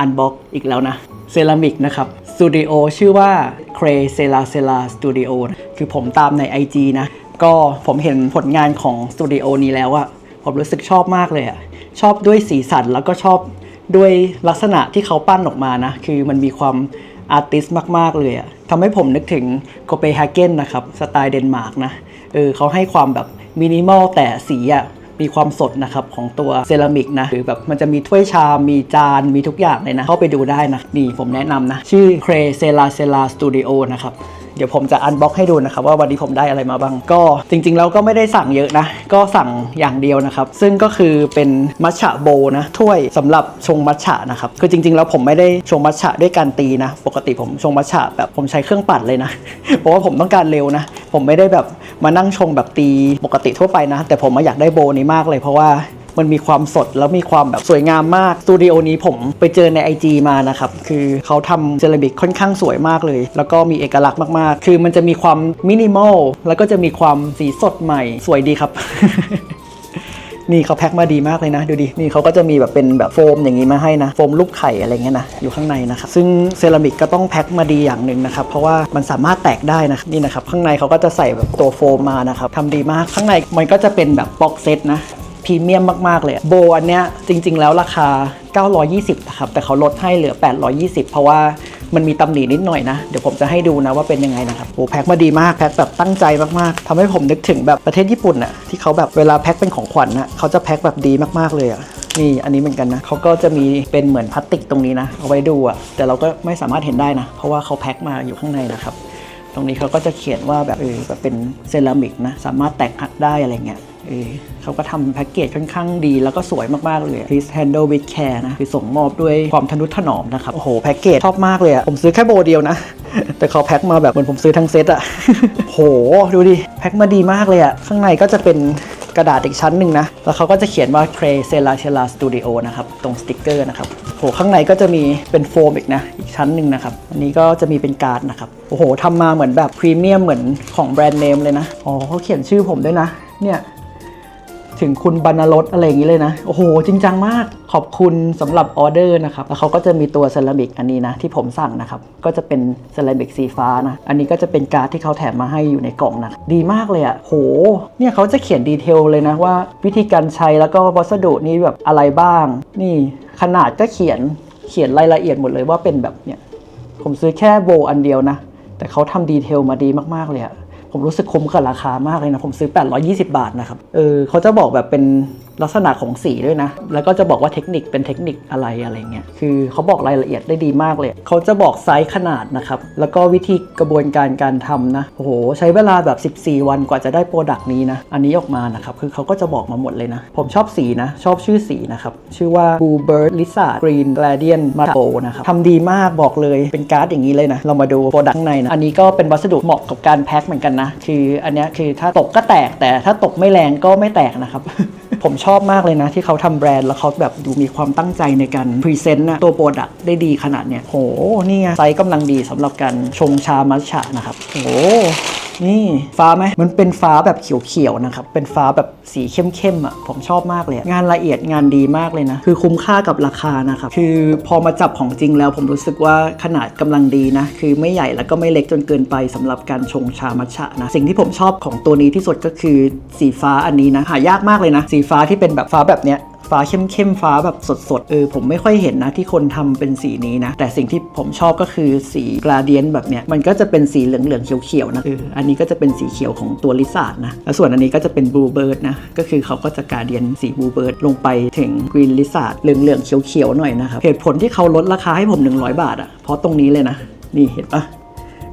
อันบ็อกอีกแล้วนะเซรามิกนะครับสตูดิโอชื่อว่า c r e c e l a c e l a Studio คือผมตามใน IG นะ ก็ผมเห็นผลงานของสตูดิโอนี้แล้วอะผมรู้สึกชอบมากเลยอะชอบด้วยสีสันแล้วก็ชอบด้วยลักษณะที่เขาปั้นออกมานะ คือมันมีความอาร์ติสมาก ๆ เลยอะทำให้ผมนึกถึงโคเปนเฮเกนนะครับ สไตล์เดนมาร์กนะ เออเขาให้ความแบบมินิมอลแต่สีอะ มีความสดนะครับของตัวเซรามิกนะหรือแบบมันจะมีถ้วยชามมีจานมีทุกอย่างเลยนะ เข้าไปดูได้นะนี่ผมแนะนำนะ ชื่อ c r e c e l a c e l a Studio นะครับ ดี๋ยวผมจะอันบ็อกให้ดูนะครับว่าวันนี้ผมได้อะไรมาบ้าง ก็จริงๆแล้วก็ไม่ได้สั่งเยอะนะ ก็สั่งอย่างเดียวนะครับ ซึ่งก็คือเป็นมัชฉะโบนะถ้วยสำหรับชงมัชฉะนะครับคือจริงๆแล้วผมไม่ได้ชงมัชฉะด้วยการตีนะ ปกติผมชงมัชฉะแบบผมใช้เครื่องปั่นเลยนะ เพราะว่าผมต้องการเร็วนะ ผมไม่ได้แบบมานั่งชงแบบตีปกติทั่วไปนะ แต่ผมมาอยากได้โบนี้มากเลยเพราะว่า มันมีความสดแล้วมีความแบบสวยงามมากสตูดิโอนี้ผมไปเจอใน IG มานะครับคือเขาทำเซรามิกค่อนข้างสวยมากเลย แล้วก็มีเอกลักษณ์มากๆ คือมันจะมีความมินิมอลแล้วก็จะมีความสีสดใหม่สวยดีครับนี่เขาแพ็คมาดีมากเลยนะ ดูดิ นี่เขาก็จะมีแบบเป็นแบบโฟมอย่างนี้มาให้นะ โฟมรูปไข่อะไรเงี้ยนะ อยู่ข้างในนะครับ ซึ่งเซรามิกก็ต้องแพ็คมาดีอย่างหนึ่งนะครับ เพราะว่ามันสามารถแตกได้นะ นี่นะครับ ข้างในเขาก็จะใส่แบบตัวโฟมมานะครับทำดีมาก ข้างในมันก็จะเป็นแบบบ็อกเซตนะ พรีเมียมมากๆเลยโบอันเนี้ยจริง ๆ แล้วราคา 920นะครับแต่เขาลดให้เหลือ 820 เพราะว่ามันมีตำหนินิดหน่อยนะ เดี๋ยวผมจะให้ดูนะว่าเป็นยังไงนะครับโอ้แพ็คมาดีมากแพ็คแบบตั้งใจมากๆทำให้ผมนึกถึงแบบประเทศญี่ปุ่นน่ะที่เขาแบบเวลาแพ็คเป็นของขวัญนะเขาจะแพ็คแบบดีมากๆเลยอะนี่อันนี้เหมือนกันนะเขาก็จะมีเป็นเหมือนพลาสติกตรงนี้นะ เอาไว้ดูอะแต่เราก็ไม่สามารถเห็นได้นะ เพราะว่าเขาแพ็คมาอยู่ข้างในนะครับ ตรงนี้เขาก็จะเขียนว่าแบบเออแบบเป็นเซรามิกนะ สามารถแตกหักได้อะไรเงี้ย เออเขาก็ทำแพ็กเกจค่อนข้างดี แล้วก็สวยมากๆเลย Please handle with care นะคือส่งมอบด้วยความทนุถนอมนะครับ โอ้โห แพ็กเกจชอบมากเลยอะผมซื้อแค่โบเดียวนะ แต่เขาแพ็คมาแบบเหมือนผมซื้อทั้งเซตอะโห ดูดิ แพ็คมาดีมากเลยอะข้างในก็จะเป็นกระดาษอีกชั้นหนึ่งนะ แล้วเขาก็จะเขียนว่า c r e c e l a c e l a Studio นะครับ ตรงสติกเกอร์นะครับ โห ข้างในก็จะมีเป็นโฟมอีกนะ อีกชั้นหนึ่งนะครับ อันนี้ก็จะมีเป็นการ์ดนะครับ โอ้โหทำมาเหมือนแบบพรีเมียมเหมือนของแบรนด์เนมเลยนะ อ๋อเขาเขียนชื่อผมด้วยนะ เนี่ย ถึงคุณบรรณรสอะไรอย่างนี้เลยนะ โอ้โห จริงจังมากขอบคุณสำหรับออเดอร์นะครับ แล้วเขาก็จะมีตัวเซรามิกอันนี้นะ ที่ผมสั่งนะครับ ก็จะเป็นเซรามิกสีฟ้านะ อันนี้ก็จะเป็นการ์ดที่เขาแถมมาให้อยู่ในกล่องนะ ดีมากเลยอะ่ะโห เนี่ยเขาจะเขียนดีเทลเลยนะว่า วิธีการใช้แล้วก็วัสดุนี้แบบอะไรบ้าง นี่ขนาดก็เขียนเขียนรายละเอียดหมดเลยว่าเป็นแบบเนี่ยผมซื้อแค่โบอันเดียวนะ แต่เขาทำดีเทลมาดีมากๆเลยอะ ผมรู้สึกคุ้มกับราคามากเลยนะ ผมซื้อ 820 บาทนะครับ เออเขาจะบอกแบบเป็น ลักษณะของสีด้วยนะ แล้วก็จะบอกว่าเทคนิคเป็นเทคนิคอะไรอะไรเงี้ย คือเขาบอกรายละเอียดได้ดีมากเลย เขาจะบอกไซส์ขนาดนะครับ แล้วก็วิธีกระบวนการการทำนะ โอ้โห ใช้เวลาแบบ 14 วันกว่าจะได้โปรดักต์นี้นะ อันนี้ออกมานะครับ คือเขาก็จะบอกมาหมดเลยนะ ผมชอบสีนะ ชอบชื่อสีนะครับ ชื่อว่า Blue Bird Lizard Green Gradient m a t o นะครับทำดีมากบอกเลย เป็นการ์ดอย่างนี้เลยนะ เรามาดูโปรดักต์ข้างในนะ อันนี้ก็เป็นวัสดุเหมาะกับการแพ็คเหมือนกันนะ คืออันนี้คือถ้าตกก็แตก แต่ถ้าตกไม่แรงก็ไม่แตกนะครับ ผมชอบมากเลยนะ ที่เขาทำแบรนด์แล้วเขาแบบดูมีความตั้งใจในการพรีเซนต์นะตัวโปรดักต์ได้ดีขนาดเนี้ยโห นี่ไงไซส์กำลังดีสำหรับการชงชามัทฉะนะครับโห นี่ฟ้าไหมมันเป็นฟ้าแบบเขียวๆนะครับ เป็นฟ้าแบบสีเข้มๆอะผมชอบมากเลย งานละเอียดงานดีมากเลยนะ คือคุ้มค่ากับราคานะครับ คือพอมาจับของจริงแล้วผมรู้สึกว่าขนาดกำลังดีนะ คือไม่ใหญ่แล้วก็ไม่เล็กจนเกินไปสำหรับการชงชามัทฉะนะ สิ่งที่ผมชอบของตัวนี้ที่สุดก็คือสีฟ้าอันนี้นะ หายากมากเลยนะ สีฟ้าที่เป็นแบบฟ้าแบบเนี้ย ฟ้าเข้มๆฟ้าแบบสดๆเออผมไม่ค่อยเห็นนะที่คนทำเป็นสีนี้นะ แต่สิ่งที่ผมชอบก็คือสีกราเดียนแบบเนี้ยมันก็จะเป็นสีเหลืองๆเขียวๆนะเอออันนี้ก็จะเป็นสีเขียวของตัวลิซ่านะแล้วส่วนอันนี้ก็จะเป็นบลูเบิร์ดนะก็คือเขาก็จะกราเดียนสีบลูเบิร์ดลงไปถึงกรีนลิซ่าเหลืองๆเขียวๆหน่อยนะครับเหตุผลที่เขาลดราคาให้ผม 100 บาทอะ่ะเพราะตรงนี้เลยนะนี่เห็นปะ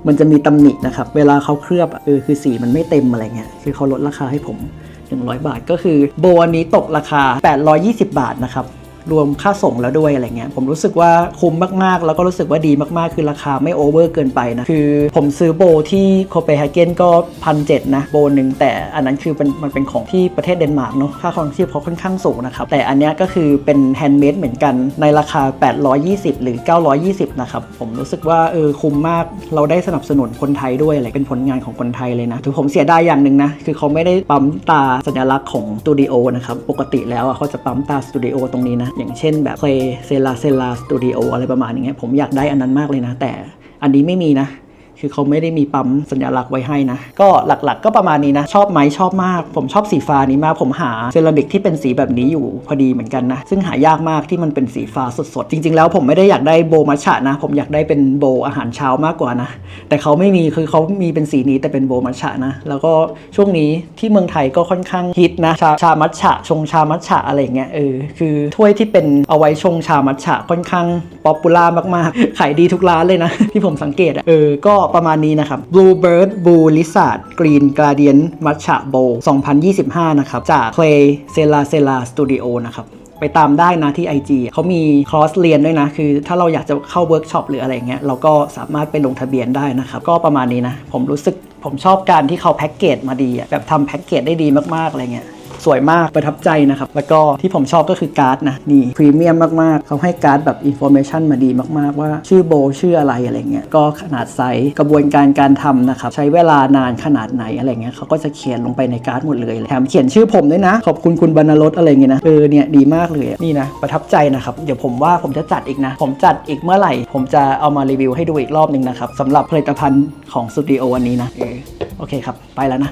มันจะมีตำหนินะครับ เวลาเขาเคลือบอะเออคือสีมันไม่เต็มอะไรเงี้ยคือเขาลดราคาให้ผม 100 บาทก็คือโบอันนี้ตกราคา 820 บาทนะครับ รวมค่าส่งแล้วด้วยอะไรเงี้ยผมรู้สึกว่าคุ้มมากๆ แล้วก็รู้สึกว่าดีมากๆ คือราคาไม่โอเวอร์เกินไปนะ คือผมซื้อโบที่โคเปนเฮเกนก็พันเนะโบหนึ่งแต่อันนั้นคือเป็นมันเป็นของที่ประเทศเดนมาร์กเนาะค่าครองชีพเขาค่อนข้างสูงนะครับ แต่อันเนี้ยก็คือเป็นแฮนด์เมดเหมือนกันในราคา 820 หรือ 920 นะครับ ผมรู้สึกว่าเออคุ้มมากเราได้สนับสนุนคนไทยด้วยอะไรเป็นผลงานของคนไทยเลยนะถือผมเสียดายอย่างหนึ่งนะคือเขาไม่ได้ปั๊มตาสัญลักษณ์ของสตูดิโอนะครับปกติแล้วเขาจะปั๊มตาสตูดิโอตรงนี้นะอย่างเช่นแบบเคลเซลาเซลาสตูดิโออะไรประมาณอย่างเงี้ยผมอยากได้อันนั้นมากเลยนะ แต่อันนี้ไม่มีนะ คือเขาไม่ได้มีปั๊มสัญลักษณ์ไว้ให้นะ ก็หลักๆ ก็ประมาณนี้นะ ชอบไหมชอบมาก ผมชอบสีฟ้านี้มาก ผมหาเซรามิกที่เป็นสีแบบนี้อยู่พอดีเหมือนกันนะ ซึ่งหายากมากที่มันเป็นสีฟ้าสดๆ จริง ๆ แล้วผมไม่ได้อยากได้โบมัชฉะนะ ผมอยากได้เป็นโบอาหารเช้ามากกว่านะ แต่เขาไม่มี คือเขามีเป็นสีนี้แต่เป็นโบมัชฉะนะ แล้วก็ช่วงนี้ที่เมืองไทยก็ค่อนข้างฮิตนะ ชาชามัชฉะชงชามัชฉะอะไรอย่างเงี้ย เออ คือถ้วยที่เป็นเอาไว้ชงชามัชฉะค่อนข้างป๊อปปูล่ามากๆ ขายดีทุกร้านเลยนะ ที่ผมสังเกตอะเออ ก็ประมาณนี้นะครับ Bluebird Blue Lizard Green Gradient Matcha Bowl 2025 นะครับ จาก Play c e l a c e l a Studio นะครับไปตามได้นะที่ IG เขามีคอร์สเรียนด้วยนะ คือถ้าเราอยากจะเข้าเวิร์กช็อปหรืออะไรเงี้ยเราก็สามารถไปลงทะเบียนได้นะครับ ก็ประมาณนี้นะ ผมรู้สึกผมชอบการที่เขาแพ็กเกจมาดีแบบทำแพ็กเกจได้ดีมากๆอะไรเงี้ย สวยมากประทับใจนะครับ แล้วก็ที่ผมชอบก็คือการ์ดนะนี่พรีเมียมมาก ๆ เขาให้การ์ดแบบอินโฟเมชันมาดีมาก ๆ ว่าชื่อโบชื่ออะไรอะไรเงี้ยก็ขนาดไซส์กระบวนการการทำนะครับ ใช้เวลานานขนาดไหนอะไรเงี้ยเขาก็จะเขียนลงไปในการ์ดหมดเลยแถมเขียนชื่อผมด้วยนะ ขอบคุณคุณบรรณรสอะไรเงี้ยนะเออเนี่ยดีมากเลยนี่นะประทับใจนะครับเดี๋ยวผมว่าผมจะจัดอีกนะ ผมจัดอีกเมื่อไหร่ ผมจะเอามารีวิวให้ดูอีกรอบหนึ่งนะครับสำหรับผลิตภัณฑ์ของสตูดิโออันนี้นะโอเคครับ ไปแล้วนะ